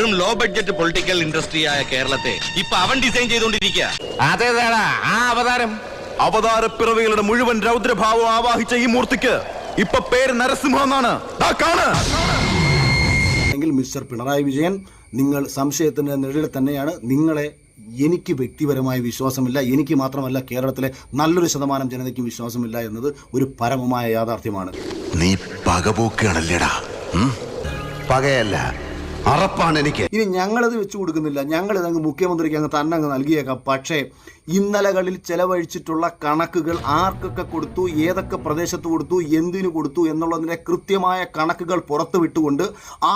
വെറും low budget political industry ആയ കേരളത്തെ ഇപ്പൊ അവൻ ഡിസൈൻ ചെയ്തുകൊണ്ടിരിക്കുക. അതേതാടാ ആ അവതാരം? അവതാരപ്പിറവികളുടെ മുഴുവൻ രൗദ്രഭാവം ആവാഹിച്ച ഈ മൂർത്തിക്ക് ഇപ്പൊ പേര് നരസിംഹ എന്നാണ് മിസ്റ്റർ പിണറായി വിജയൻ നിങ്ങൾ സംശയത്തിന്റെ നിഴലിൽ തന്നെയാണ്. നിങ്ങളെ എനിക്ക് വ്യക്തിപരമായ വിശ്വാസമില്ല. എനിക്ക് മാത്രമല്ല കേരളത്തിലെ നല്ലൊരു ശതമാനം ജനതയ്ക്കും വിശ്വാസമില്ല എന്നത് ഒരു പരമമായ യാഥാർത്ഥ്യമാണ്. നീ പകപോക്കുകയാണല്ലേടാ? പകയല്ല. അറപ്പാണ് എനിക്ക്. ഇനി ഞങ്ങളത് വെച്ചു കൊടുക്കുന്നില്ല. ഞങ്ങളിത് അങ്ങ് മുഖ്യമന്ത്രിക്ക് അങ്ങ് തന്നെ അങ്ങ് നൽകിയേക്കാം. പക്ഷേ ഇന്നലകളിൽ ചെലവഴിച്ചിട്ടുള്ള കണക്കുകൾ ആർക്കൊക്കെ കൊടുത്തു ഏതൊക്കെ പ്രദേശത്ത് കൊടുത്തു എന്തിനു കൊടുത്തു എന്നുള്ളതിന്റെ കൃത്യമായ കണക്കുകൾ പുറത്തുവിട്ടുകൊണ്ട്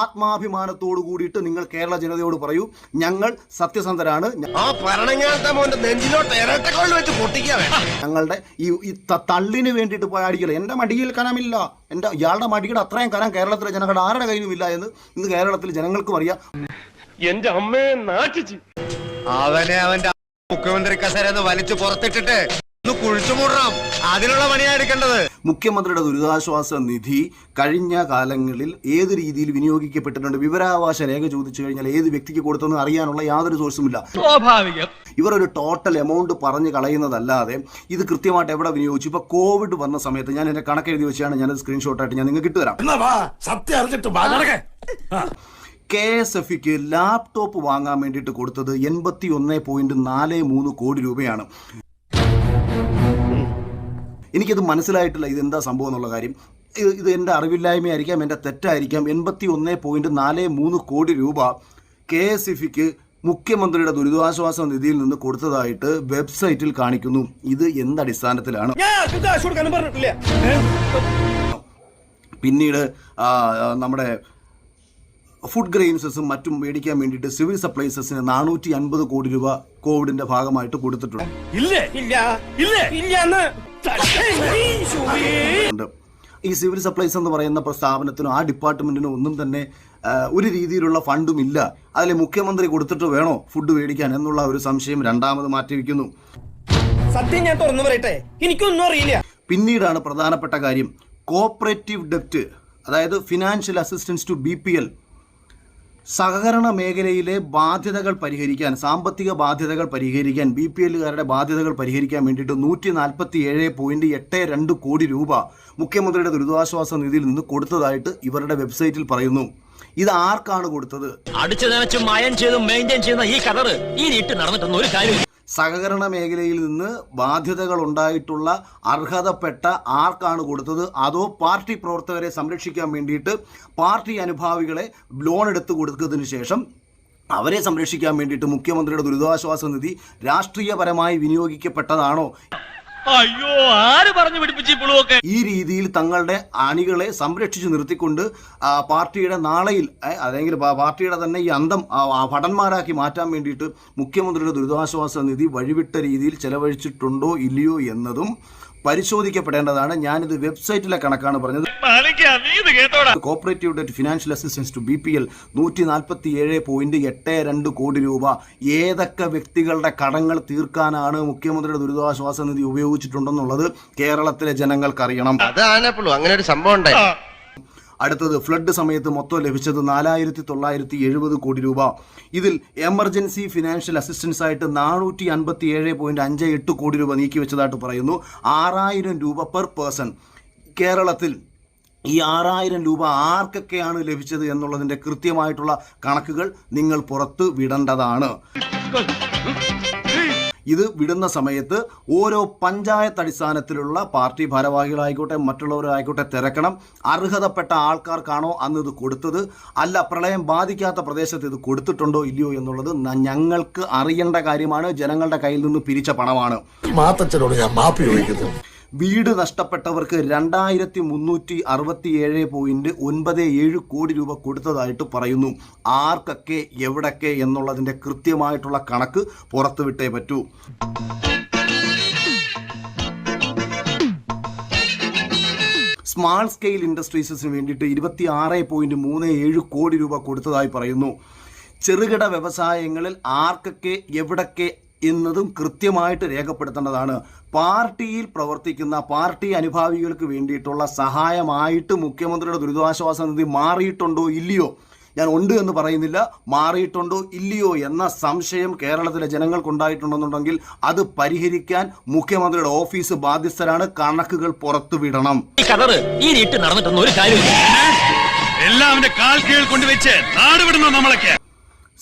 ആത്മാഭിമാനത്തോടു കൂടിയിട്ട് നിങ്ങൾ കേരള ജനതയോട് പറയൂ ഞങ്ങൾ സത്യസന്ധരാണ്. ഞങ്ങളുടെ ഈ തള്ളിന് വേണ്ടിയിട്ട് പോയ അടിക്കല എന്റെ മടിയിൽ കനമില്ല. എന്റെ ഇയാളുടെ മടിയുടെ അത്രയും കനം കേരളത്തിലെ ജനങ്ങളുടെ ആരുടെ കയ്യിലുമില്ല എന്ന് ഇന്ന് കേരളത്തിലെ ജനങ്ങൾക്കും അറിയാം. എന്റെ അമ്മയെ നാട്ടിച്ച്. അവനെ അവന്റെ മുഖ്യമന്ത്രി കസേരന്ന് വലിച്ചു പുറത്തിട്ടിട്ട് ഒന്ന് കുഴിച്ചു മൂടണം. അതിനുള്ള പണിയാ എടുക്കേണ്ടത്. മുഖ്യമന്ത്രിയുടെ ദുരിതാശ്വാസ നിധി കഴിഞ്ഞ കാലങ്ങളിൽ ഏത് രീതിയിൽ വിനിയോഗിക്കപ്പെട്ടിട്ടുണ്ട്? വിവരാവകാശ രേഖ ചോദിച്ചു കഴിഞ്ഞാൽ ഏത് വ്യക്തിക്ക് കൊടുത്തെന്ന് അറിയാനുള്ള യാതൊരു സോഴ്സുമില്ല സ്വാഭാവികം. ഇവർ ഒരു ടോട്ടൽ എമൗണ്ട് പറഞ്ഞു കളയുന്നതല്ലാതെ ഇത് കൃത്യമായിട്ട് എവിടെ വിനിയോഗിച്ചു? ഇപ്പൊ കോവിഡ് വന്ന സമയത്ത് ഞാൻ എന്റെ കണക്ക് എഴുതി വെച്ചാണ് ഞാനത് സ്ക്രീൻഷോട്ടായിട്ട് ഞാൻ നിങ്ങൾക്ക് ഇട്ടുതരാം സത്യം അറിഞ്ഞിട്ട്. കെ എസ് എഫിക്ക് ലാപ്ടോപ്പ് വാങ്ങാൻ വേണ്ടിയിട്ട് കൊടുത്തത് എൺപത്തി ഒന്ന് പോയിന്റ് നാല് മൂന്ന് കോടി രൂപയാണ്. എനിക്കത് മനസ്സിലായിട്ടില്ല. ഇതെന്താ സംഭവം എന്നുള്ള കാര്യം. ഇത് എന്റെ അറിവില്ലായ്മയായിരിക്കാം എന്റെ തെറ്റായിരിക്കാം. എൺപത്തി ഒന്ന് പോയിന്റ് നാല് മൂന്ന് കോടി രൂപ കെ എസ് എഫിക്ക് മുഖ്യമന്ത്രിയുടെ ദുരിതാശ്വാസ നിധിയിൽ നിന്ന് കൊടുത്തതായിട്ട് വെബ്സൈറ്റിൽ കാണിക്കുന്നു. ഇത് എന്തടിസ്ഥാനത്തിലാണ് പിന്നീട് നമ്മുടെ ഫുഡ് ഗ്രെയിൻസസും മറ്റും മേടിക്കാൻ വേണ്ടിയിട്ട് സിവിൽ സപ്ലൈസസിന് നാനൂറ്റി അൻപത് കോടി രൂപ കോവിഡിന്റെ ഭാഗമായിട്ട് കൊടുത്തിട്ടുണ്ട്. ഇല്ലേ? ഇല്ല. ഇല്ല? ഉണ്ട്. ഈ സിവിൽ സപ്ലൈസ് എന്ന് പറയുന്ന സ്ഥാപനത്തിനും ആ ഡിപ്പാർട്ട്മെന്റിനും ഒന്നും തന്നെ ഒരു രീതിയിലുള്ള ഫണ്ടും ഇല്ല. അതിൽ മുഖ്യമന്ത്രി കൊടുത്തിട്ട് വേണോ ഫുഡ് മേടിക്കാൻ എന്നുള്ള ഒരു സംശയം രണ്ടാമത് മാറ്റിവെക്കുന്നു. സത്യം ഞാൻ തുറന്നു പറയട്ടെ. എനിക്കൊന്നും അറിയില്ല. പിന്നീടാണ് പ്രധാനപ്പെട്ട കാര്യം. കോപ്പറേറ്റീവ് ഡെപ്റ്റ് അതായത് financial assistance to B P L സഹകരണ മേഖലയിലെ ബാധ്യതകൾ പരിഹരിക്കാൻ സാമ്പത്തിക ബാധ്യതകൾ പരിഹരിക്കാൻ ബി പി എല്ലുകാരുടെ ബാധ്യതകൾ പരിഹരിക്കാൻ വേണ്ടിയിട്ട് നൂറ്റി നാൽപ്പത്തി ഏഴ് പോയിന്റ് എട്ട് രണ്ട് കോടി രൂപ മുഖ്യമന്ത്രിയുടെ ദുരിതാശ്വാസ നിധിയിൽ നിന്ന് കൊടുത്തതായിട്ട് ഇവരുടെ വെബ്സൈറ്റിൽ പറയുന്നു. ഇത് ആർക്കാണ് കൊടുത്തത്? അടിച്ചു നനച്ചും മായം ചെയ്തും മെയിന്റെയിൻ ചെയ്യുന്ന ഈ കതറ് ഈ നീട്ട് നടന്നിട്ടൊന്നും ഒരു കാര്യം സഹകരണ മേഖലയിൽ നിന്ന് ബാധ്യതകൾ ഉണ്ടായിട്ടുള്ള അർഹതപ്പെട്ട ആർക്കാണ് കൊടുത്തത്? അതോ പാർട്ടി പ്രവർത്തകരെ സംരക്ഷിക്കാൻ വേണ്ടിയിട്ട് പാർട്ടി അനുഭാവികളെ ലോൺ എടുത്ത് കൊടുത്തതിന് ശേഷം അവരെ സംരക്ഷിക്കാൻ വേണ്ടിയിട്ട് മുഖ്യമന്ത്രിയുടെ ദുരിതാശ്വാസ നിധി രാഷ്ട്രീയപരമായി വിനിയോഗിക്കപ്പെട്ടതാണോ? അയ്യോ ആര് പറഞ്ഞു പിടിപ്പിച്ചു പുളുവൊക്കെ? ഈ രീതിയിൽ തങ്ങളുടെ അണികളെ സംരക്ഷിച്ചു നിർത്തിക്കൊണ്ട് പാർട്ടിയുടെ നാളെയിൽ അല്ലെങ്കിൽ പാർട്ടിയുടെ തന്നെ ഈ അന്തം ഭടന്മാരാക്കി മാറ്റാൻ വേണ്ടിയിട്ട് മുഖ്യമന്ത്രിയുടെ ദുരിതാശ്വാസ നിധി വഴിവിട്ട രീതിയിൽ ചെലവഴിച്ചിട്ടുണ്ടോ ഇല്ലയോ എന്നതും പരിശോധിക്കപ്പെടേണ്ടതാണ്. ഞാനിത് വെബ്സൈറ്റിലെ കണക്കാണ് പറഞ്ഞത്. Cooperative debt financial assistance to B P L നൂറ്റി നാൽപ്പത്തി ഏഴ് പോയിന്റ് എട്ട് രണ്ട് കോടി രൂപ. ഏതൊക്കെ വ്യക്തികളുടെ കടങ്ങൾ തീർക്കാനാണ് മുഖ്യമന്ത്രിയുടെ ദുരിതാശ്വാസ നിധി ഉപയോഗിച്ചിട്ടുണ്ടെന്നുള്ളത് കേരളത്തിലെ ജനങ്ങൾക്കറിയണം. അതാണ് അങ്ങനെ ഒരു സംഭവം ഉണ്ടായി. അടുത്തത് ഫ്ലഡ് സമയത്ത് മൊത്തം ലഭിച്ചത് നാലായിരത്തി തൊള്ളായിരത്തി എഴുപത് കോടി രൂപ. ഇതിൽ എമർജൻസി ഫിനാൻഷ്യൽ അസിസ്റ്റൻസ് ആയിട്ട് നാനൂറ്റി അൻപത്തി ഏഴ് പോയിന്റ് അഞ്ച് എട്ട് കോടി രൂപ നീക്കി വെച്ചതായിട്ട് പറയുന്നു. ആറായിരം രൂപ പെർ പേഴ്സൺ. കേരളത്തിൽ ഈ ആറായിരം രൂപ ആർക്കൊക്കെയാണ് ലഭിച്ചത് എന്നുള്ളതിന്റെ കൃത്യമായിട്ടുള്ള കണക്കുകൾ നിങ്ങൾ പുറത്ത് വിടേണ്ടതാണ്. ഇത് വിടുന്ന സമയത്ത് ഓരോ പഞ്ചായത്ത് അടിസ്ഥാനത്തിലുള്ള പാർട്ടി ഭാരവാഹികളായിക്കോട്ടെ മറ്റുള്ളവരായിക്കോട്ടെ തിരക്കണം. അർഹതപ്പെട്ട ആൾക്കാർക്കാണോ അന്ന് ഇത് കൊടുത്തത്? അല്ല പ്രളയം ബാധിക്കാത്ത പ്രദേശത്ത് ഇത് കൊടുത്തിട്ടുണ്ടോ ഇല്ലയോ എന്നുള്ളത് ഞങ്ങൾക്ക് അറിയേണ്ട കാര്യമാണ്. ജനങ്ങളുടെ കയ്യിൽ നിന്ന് പിരിച്ച പണമാണ്. മാത്തച്ഛനോട് ഞാൻ മാപ്പി ചോദിക്കുന്നു. വീട് നഷ്ടപ്പെട്ടവർക്ക് രണ്ടായിരത്തി മുന്നൂറ്റി അറുപത്തി ഏഴ് പോയിന്റ് ഒൻപത് ഏഴ് കോടി രൂപ കൊടുത്തതായിട്ട് പറയുന്നു. ആർക്കൊക്കെ എവിടൊക്കെ എന്നുള്ളതിന്റെ കൃത്യമായിട്ടുള്ള കണക്ക് പുറത്തുവിട്ടേ പറ്റൂ. സ്മാൾ സ്കെയിൽ ഇൻഡസ്ട്രീസിന് വേണ്ടിയിട്ട് ഇരുപത്തി ആറ് പോയിന്റ് മൂന്ന് ഏഴ് കോടി രൂപ കൊടുത്തതായി പറയുന്നു. ചെറുകിട വ്യവസായങ്ങളിൽ ആർക്കൊക്കെ എവിടൊക്കെ എന്നതും കൃത്യമായിട്ട് രേഖപ്പെടുത്തേണ്ടതാണ്. പാർട്ടിയിൽ പ്രവർത്തിക്കുന്ന പാർട്ടി അനുഭാവികൾക്ക് വേണ്ടിയിട്ടുള്ള സഹായമായിട്ട് മുഖ്യമന്ത്രിയുടെ ദുരിതാശ്വാസ നിധി മാറിയിട്ടുണ്ടോ ഇല്ലയോ? ഞാൻ ഉണ്ട് എന്ന് പറയുന്നില്ല. മാറിയിട്ടുണ്ടോ ഇല്ലയോ എന്ന സംശയം കേരളത്തിലെ ജനങ്ങൾക്കുണ്ടായിട്ടുണ്ടെന്നുണ്ടെങ്കിൽ അത് പരിഹരിക്കാൻ മുഖ്യമന്ത്രിയുടെ ഓഫീസ് ബാധ്യസ്ഥരാണ്. കണക്കുകൾ പുറത്തുവിടണം ഈ കതറ് ഈ നീട്ട് നടന്നിട്ടൊന്നും ഒരു കാര്യമില്ല എല്ലാം കാൽ കീഴിൽ കൊണ്ടുവച്ച് നമ്മളൊക്കെ.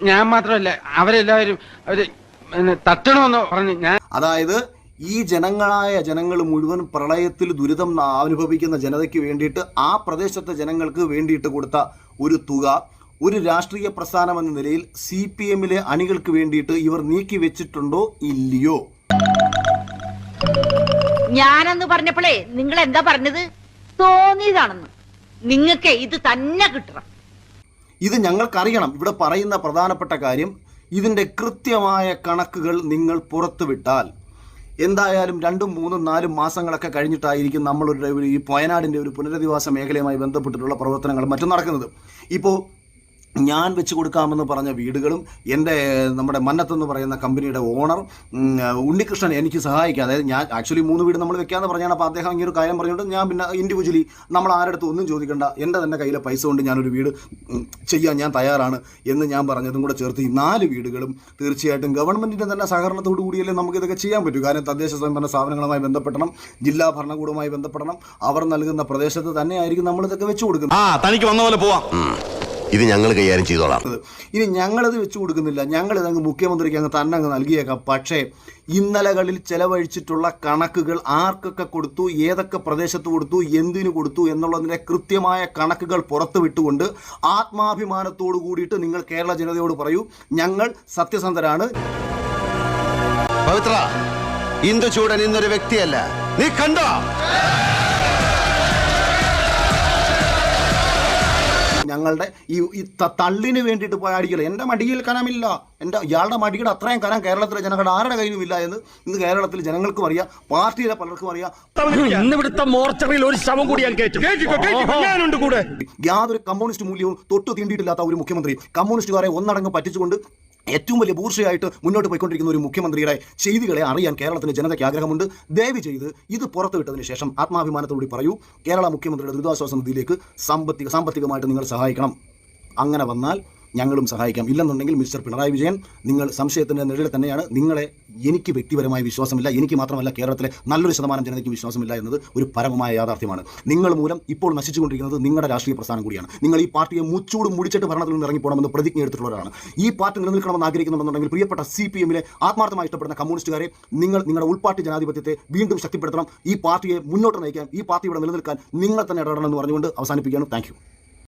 ഞാൻ മാത്രമല്ല അവരെല്ലാവരും അവർ തട്ടണമെന്ന് പറഞ്ഞ് ഞാൻ അതായത് ഈ ജനങ്ങളായ ജനങ്ങൾ മുഴുവൻ പ്രളയത്തിൽ ദുരിതം അനുഭവിക്കുന്ന ജനതയ്ക്ക് വേണ്ടിയിട്ട് ആ പ്രദേശത്തെ ജനങ്ങൾക്ക് വേണ്ടിയിട്ട് കൊടുത്ത ഒരു തുക ഒരു രാഷ്ട്രീയ പ്രസ്ഥാനം എന്ന നിലയിൽ സി പി എമ്മിലെ അണികൾക്ക് വേണ്ടിയിട്ട് ഇവർ നീക്കി വെച്ചിട്ടുണ്ടോ ഇല്ലയോ? ഞാനെന്ന് പറഞ്ഞപ്പോഴേ നിങ്ങൾ എന്താ പറഞ്ഞത്? തോന്നിയതാണെന്ന്. നിങ്ങൾക്ക് ഇത് തന്നെ കിട്ടണം. ഇത് ഞങ്ങൾക്കറിയണം. ഇവിടെ പറയുന്ന പ്രധാനപ്പെട്ട കാര്യം ഇതിന്റെ കൃത്യമായ കണക്കുകൾ നിങ്ങൾ പുറത്തുവിട്ടാൽ. എന്തായാലും രണ്ടും മൂന്നും നാലും മാസങ്ങളൊക്കെ കഴിഞ്ഞിട്ടായിരിക്കും നമ്മളൊരു ഈ വയനാടിന്റെ ഒരു പുനരധിവാസ മേഖലയുമായി ബന്ധപ്പെട്ടിട്ടുള്ള പ്രവർത്തനങ്ങൾ മറ്റും നടക്കുന്നത്. ഇപ്പോൾ ഞാൻ വെച്ച് കൊടുക്കാമെന്ന് പറഞ്ഞ വീടുകളും എന്റെ നമ്മുടെ മന്നത്തെന്ന് പറയുന്ന കമ്പനിയുടെ ഓണർ ഉണ്ണികൃഷ്ണൻ എനിക്ക് സഹായിക്കാം. അതായത് ഞാൻ ആക്ച്വലി മൂന്ന് വീട് നമ്മൾ വെക്കാമെന്ന് പറഞ്ഞാണ് അപ്പോൾ അദ്ദേഹം ഇങ്ങനെ ഒരു കാര്യം പറഞ്ഞുകൊണ്ട് ഞാൻ പിന്നെ ഇൻഡിവിജ്വലി നമ്മൾ ആരുടെ ഒന്നും ചോദിക്കേണ്ട. എന്റെ തന്നെ കയ്യിലെ പൈസ കൊണ്ട് ഞാനൊരു വീട് ചെയ്യാൻ ഞാൻ തയ്യാറാണ് എന്ന് ഞാൻ പറഞ്ഞതും കൂടെ ചേർത്ത് ഈ നാല് വീടുകളും തീർച്ചയായിട്ടും ഗവൺമെന്റിന്റെ തന്നെ സഹകരണത്തോടു കൂടിയല്ലേ നമുക്ക് ഇതൊക്കെ ചെയ്യാൻ പറ്റൂ. കാരണം തദ്ദേശ സ്വയംഭരണ സ്ഥാപനങ്ങളുമായി ബന്ധപ്പെടണം ജില്ലാ ഭരണകൂടവുമായി ബന്ധപ്പെടണം. അവർ നൽകുന്ന പ്രദേശത്ത് തന്നെയായിരിക്കും നമ്മളിതൊക്കെ വെച്ചു കൊടുക്കുന്നത്. തനിക്ക് വന്ന പോലെ പോവാം. ഇത് ഞങ്ങൾ കൈകാര്യം ചെയ്തോളാം. ഇനി ഞങ്ങളത് വെച്ചു കൊടുക്കുന്നില്ല. ഞങ്ങളിത് അങ്ങ് മുഖ്യമന്ത്രിക്ക് അങ്ങ് തന്നെ അങ്ങ് നൽകിയേക്കാം. പക്ഷേ ഇന്നലകളിൽ ചെലവഴിച്ചിട്ടുള്ള കണക്കുകൾ ആർക്കൊക്കെ കൊടുത്തു ഏതൊക്കെ പ്രദേശത്ത് കൊടുത്തു എന്തിനു കൊടുത്തു എന്നുള്ളതിന്റെ കൃത്യമായ കണക്കുകൾ പുറത്തു വിട്ടുകൊണ്ട് ആത്മാഭിമാനത്തോടു കൂടിയിട്ട് നിങ്ങൾ കേരള ജനതയോട് പറയൂ ഞങ്ങൾ സത്യസന്ധരാണ്. പവിത്ര ഇന്ദുചൂടൻ ഇന്നൊരു വ്യക്തിയല്ല. നീ കണ്ടോ? ഞങ്ങളുടെ ഈ ഈ തള്ളിന് വേണ്ടിയിട്ട് പോയ അടിക്കൽ എന്റെ മടിയിൽ കനമില്ല. എന്റെ ഇയാളുടെ മടിയുടെ അത്രയും കനം കേരളത്തിലെ ജനങ്ങളുടെ ആരുടെ കയ്യിലും ഇല്ല എന്ന് ഇന്ന് കേരളത്തിലെ ജനങ്ങൾക്കും അറിയാം. പാർട്ടിയിലെ പലർക്കും അറിയാം. ഇന്ന് ഇവിടുത്തെ മോർച്ചറിയിൽ ഒരു ശവം ഞാൻ കൂടെ. യാതൊരു കമ്മ്യൂണിസ്റ്റ് മൂല്യവും തൊട്ട് തീണ്ടിയിട്ടില്ലാത്ത ഒരു മുഖ്യമന്ത്രി കമ്മ്യൂണിസ്റ്റുകാരെ ഒന്നടങ്കം പറ്റിച്ചുകൊണ്ട് ഏറ്റവും വലിയ ബൂർഷയായിട്ട് മുന്നോട്ട് പോയിക്കൊണ്ടിരിക്കുന്ന ഒരു മുഖ്യമന്ത്രിയുടെ ചെയ്തികളെ അറിയാൻ കേരളത്തിന് ജനതയ്ക്ക് ആഗ്രഹമുണ്ട്. ദയവ് ചെയ്ത് ഇത് പുറത്തുവിട്ടതിന് ശേഷം ആത്മാഭിമാനത്തോടുകൂടി പറയൂ. കേരള മുഖ്യമന്ത്രിയുടെ ദുരിതാശ്വാസ നിധിയിലേക്ക് സാമ്പത്തിക സാമ്പത്തികമായിട്ട് നിങ്ങൾ സഹായിക്കണം. അങ്ങനെ വന്നാൽ ഞങ്ങളും സഹായിക്കാം. ഇല്ലെന്നുണ്ടെങ്കിൽ മിസ്റ്റർ പിണറായി വിജയൻ നിങ്ങൾ സംശയത്തിന്റെ നിഴലിൽ തന്നെയാണ്. നിങ്ങളെ എനിക്ക് വ്യക്തിപരമായ വിശ്വാസമില്ല. എനിക്ക് മാത്രമല്ല കേരളത്തിലെ നല്ലൊരു ശതമാനം ജനതയ്ക്ക് വിശ്വാസമില്ല എന്നത് ഒരു പരമമായ യാഥാർത്ഥ്യമാണ്. നിങ്ങൾ മൂലം ഇപ്പോൾ നശിച്ചുകൊണ്ടിരിക്കുന്നത് നിങ്ങളുടെ രാഷ്ട്രീയ പ്രസ്ഥാനം കൂടിയാണ്. നിങ്ങൾ ഈ പാർട്ടിയെ മുച്ചൂടും മുടിച്ചിട്ട് ഭരണത്തിൽ നിന്ന് ഇറങ്ങിപ്പോണമെന്ന് പ്രതിജ്ഞ എടുത്തിട്ടുള്ളവരാണ്. ഈ പാർട്ടി നിലനിൽക്കണമെന്ന് ആഗ്രഹിക്കുന്നുണ്ടെന്നുണ്ടെങ്കിൽ പ്രിയപ്പെട്ട സി പി എമ്മിലെ ആത്മാർത്ഥമായി ഇഷ്ടപ്പെടുന്ന കമ്മ്യൂണിസ്റ്റുകാരെ നിങ്ങൾ നിങ്ങളുടെ ഉൾപാർട്ടി ജനാധിപത്യത്തെ വീണ്ടും ശക്തിപ്പെടുത്തണം. ഈ പാർട്ടിയെ മുന്നോട്ട് നയിക്കാൻ ഈ പാർട്ടി ഇവിടെ നിലനിൽക്കാൻ നിങ്ങൾ തന്നെ ഇടപെടണമെന്ന് പറഞ്ഞുകൊണ്ട് അവസാനിപ്പിക്കുകയാണ്. താങ്ക്